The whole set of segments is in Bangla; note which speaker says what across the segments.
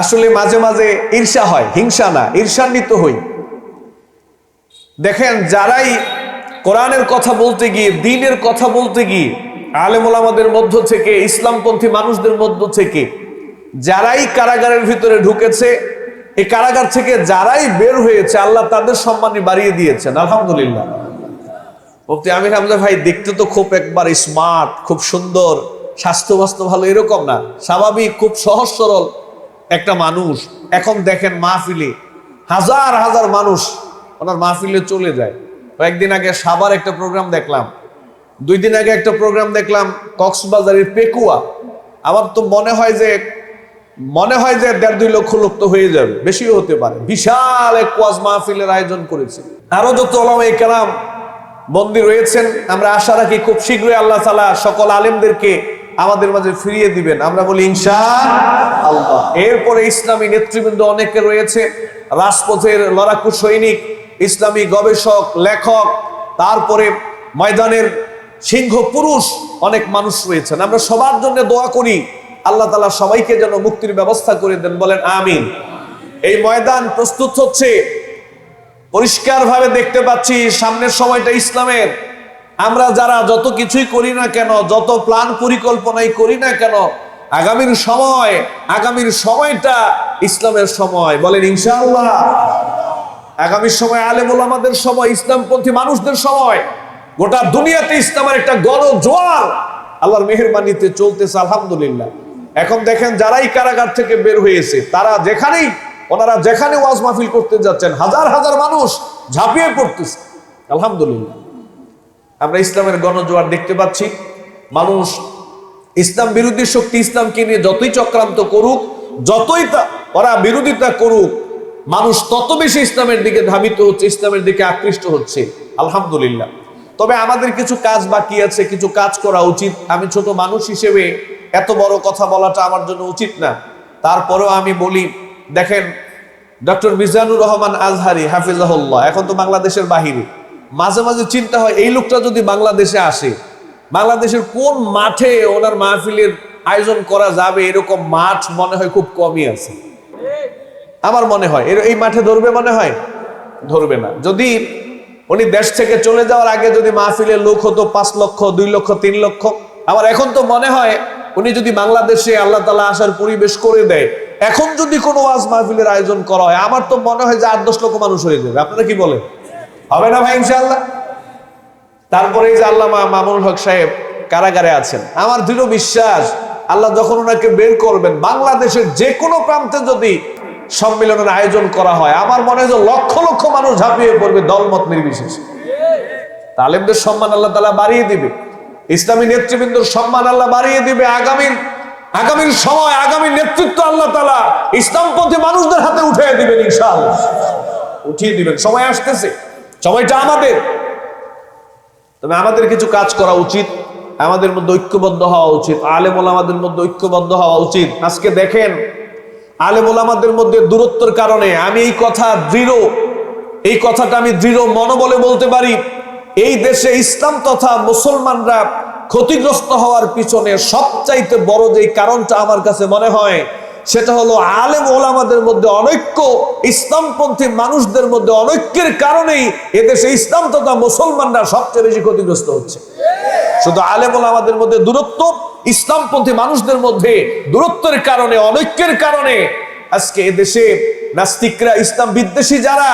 Speaker 1: আসলে মাঝে মাঝে ঈর্ষা হয়, হিংসা না, ঈর্ষান্বিত হই। দেখেন, যারাই কোরআনের কথা বলতে গিয়ে, দিনের কথা বলতে গিয়ে আলেমুল আমাদের মধ্য থেকে, ইসলামপন্থী মানুষদের মধ্য থেকে, যারাই কারাগারের ভিতরে ঢুকেছে, এই কারাগার থেকে যারাই বের হয়েছে, আল্লাহ তাদের সম্মানে বাড়িয়ে দিয়েছেন, আলহামদুলিল্লাহ। মুফতি আমির হামজা ভাই, দেখতে তো খুব একবার স্মার্ট খুব সুন্দর স্বাস্থ্য ভালো এরকম না, স্বাভাবিক, খুব সহজ সরল। একটা মানুষ, এখন দেখেন মাহফিলে হাজার হাজার মানুষ, ওনার মাহফিলে চলে যায়। কয়েকদিন আগে সাবার একটা প্রোগ্রাম দেখলাম দুই দিন আগে একটা প্রোগ্রাম দেখলাম কক্সবাজারের পেকুয়া। আমার তো মনে হয় যে, মনে হয় যে দেড় দুই লক্ষ লোক তো হয়ে যাবে, বেশিও হতে পারে। বিশাল এক কোয়াজ মাহফিলের আয়োজন করেছে। আরও যত ওলামায়ে কেরাম বন্দী রয়েছেন, আমরা আশা রাখি খুব শীঘ্রই আল্লাহ তালা সকল আলেমদেরকে আমাদের মাঝে ফিরিয়ে দিবেন। আমরা বলি ইনশা আল্লাহ এরপরে ইসলামী নেতৃবৃন্দ অনেকে রয়েছে, রাজপথের লড়াকু সৈনিক, ইসলামী গবেষক, লেখক, তারপরে ময়দানের সিংহ পুরুষ অনেক মানুষ রয়েছেন। আমরা সবার জন্য দোয়া করি, আল্লাহ তালা সবাইকে যেন মুক্তির ব্যবস্থা করে দেন, বলেন, আমিন। এই ময়দান প্রস্তুত হচ্ছে, পরিষ্কারভাবে দেখতে পাচ্ছি, সামনের সময়টা ইসলামের। আমরা যারা যত কিছুই করি না কেন, যত প্ল্যান পরিকল্পনাই করি না কেন, আগামীর সময়, আগামীর সময়টা ইসলামের সময়। বলেন, ইনশাআল্লাহ। আগামীর সময় আলেমুল আমাদের সময়, ইসলামপন্থী মানুষদের সময়। গোটা দুনিয়াতে ইসলামের একটা গণ জোয়ার আল্লাহর মেহরবানিতে চলতেছে, আলহামদুলিল্লাহ। এখন দেখেন, যারাই কারাগার থেকে বের হয়েছে, তারা যেখানেই, ওনারা যেখানে ওয়াজ মাহফিল করতে যাচ্ছেন, হাজার হাজার মানুষ ঝাঁপিয়ে পড়তেছে, আলহামদুলিল্লাহ। আমরা ইসলামের গণজোয়ার দেখতে পাচ্ছি। মানুষ ইসলাম বিরোধী শক্তি ইসলামকে নিয়ে যতই চক্রান্ত করুক, যতই ওরা বিরোধিতা করুক, মানুষ তত বেশি ইসলামের দিকে ধাবিত হচ্ছে, ইসলামের দিকে আকৃষ্ট হচ্ছে। আলহামদুলিল্লাহ। তবে আমাদের কিছু কাজ বাকি আছে, কিছু কাজ করা উচিত। আমি ছোট মানুষ হিসেবে এত বড় কথা বলাটা আমার জন্য উচিত না। তারপরেও আমি বলি, দেখেন, ডক্টর মিজানুর রহমান আজহারি, হাফিজাহুল্লাহ, এখন তো বাংলাদেশের বাহিরে। মাঝে মাঝে চিন্তা হয়, এই লোকটা যদি বাংলাদেশে আসে, বাংলাদেশের কোন মাঠে ওনার মাহফিলের আয়োজন করা যাবে, এরকম মাঠ মনে হয় খুব কমই আছে। আমার মনে হয় এই মাঠে ধরবে মনে হয়? ধরবে না। যদি উনি দেশ থেকে চলে যাওয়ার আগে যদি মাহফিলের লোক হতো পাঁচ লক্ষ, দুই লক্ষ, তিন লক্ষ, আমার এখন তো মনে হয় উনি যদি বাংলাদেশে আল্লাহ তালা আসার পরিবেশ করে দেয়, এখন যদি কোনো ওয়াজ মাহফিলের আয়োজন করা হয়, আমার তো মনে হয় যে আট দশ লক্ষ মানুষ হয়ে যাবে। আপনারা কি বলেন? হবে না ভাই, ইনশাআল্লাহ। তারপরে এই যে আল্লাহ মামুনুল হক সাহেব কারাগারে আছেন। আমার দৃঢ় বিশ্বাস, আল্লাহ যখন ওনাকে বের করবেন, বাংলাদেশের যে কোনো প্রান্তে যদি সম্মেলনের আয়োজন করা হয়, আমার মনে হয় লক্ষ লক্ষ মানুষ ঝাঁপিয়ে পড়বে দলমত নির্বিশেষে। তালেমদের সম্মান আল্লাহ তালা বাড়িয়ে দিবে। ইসলামী নেতৃবৃন্দর সম্মান আল্লাহ বাড়িয়ে দিবে। আগামীর আগামীর সময়, আগামী নেতৃত্ব আল্লাহ তালা ইসলামপন্থী মানুষদের হাতে উঠিয়ে দিবেন ইনশাআল্লাহ। উঠিয়ে দিবেন। সময় আসতেছে। সময়টা আমাদের। তবে আমাদের কিছু কাজ করা উচিত, আমাদের মধ্যে ঐক্যবদ্ধ হওয়া উচিত আলেম আমাদের মধ্যে ঐক্যবদ্ধ হওয়া উচিত। আজকে দেখেন আলেম আমাদের মধ্যে দূরত্বের কারণে আমি এই কথা দৃঢ়, এই কথাটা আমি দৃঢ় মনোবলে বলতে পারি, এই দেশে ইসলাম তথা মুসলমানরা ক্ষতিগ্রস্ত হওয়ার পিছনে সবচাইতে বড় যে কারণটা আমার কাছে মনে হয় সেটা হলো আলেম ওলামাদের মধ্যে অনৈক্য, ইসলামপন্থী মানুষদের মধ্যে অনৈক্যের কারণেই এদেশে ইসলাম তথা মুসলমানরা সবচেয়ে বেশি ক্ষতিগ্রস্ত হচ্ছে। শুধু আলেম ওলামাদের মধ্যে দূরত্ব, ইসলামপন্থী মানুষদের মধ্যে দূরত্বের কারণে, অনৈক্যের কারণে আজকে এদেশে নাস্তিকরা, ইসলাম বিদ্বেষী যারা,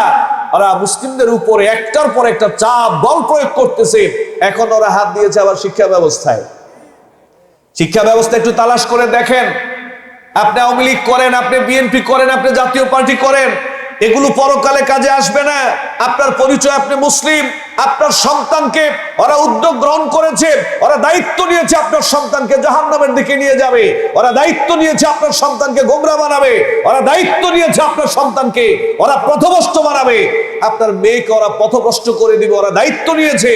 Speaker 1: ওরা মুসলিমদের উপরে একটার পর একটা চাপ, বল প্রয়োগ করতেছে। এখন ওরা হাত দিয়েছে আবার শিক্ষা ব্যবস্থায়। শিক্ষা ব্যবস্থা একটু তালাশ করে দেখেন। আপনি আওয়ামী লীগ করেন, আপনি বিএনপি করেন, আপনি জাতীয় পার্টি করেন, এগুলো পরকালে কাজে আসবে না। আপনার পরিচয়, আপনি মুসলিম, আপনার সন্তানকে ওরা উদ্যোগ গ্রহণ করেছে, ওরা দায়িত্ব নিয়েছে, আপনার সন্তানকে জাহান্নামের দিকে নিয়ে যাবে। ওরা দায়িত্ব নিয়েছে, আপনার সন্তানকে গোমরা বানাবে। ওরা দায়িত্ব নিয়েছে, আপনার সন্তানকে ওরা পথভ্রষ্ট বানাবে। আপনার মেয়েকে ওরা পথভ্রষ্ট করে দিবে, ওরা দায়িত্ব নিয়েছে।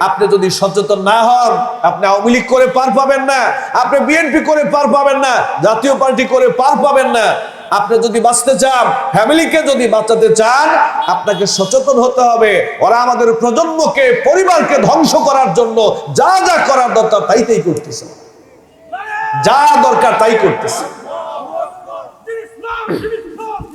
Speaker 1: আপনি যদি সচেতন না হন, আপনি আওয়ামী লীগ করে পার পাবেন না, আপনি বিএনপি করে পার পাবেন না, জাতীয় পার্টি করে পার পাবেন না। আপনি যদি বাঁচতে চান, ফ্যামিলিকে যদি বাঁচাতে চান, আপনাকে সচেতন হতে হবে। ওরা আমাদের প্রজন্মকে, পরিবারকে ধ্বংস করার জন্য যা যা করার দরকার তাই তাই করতেছে। যা দরকার তাই করতেছে।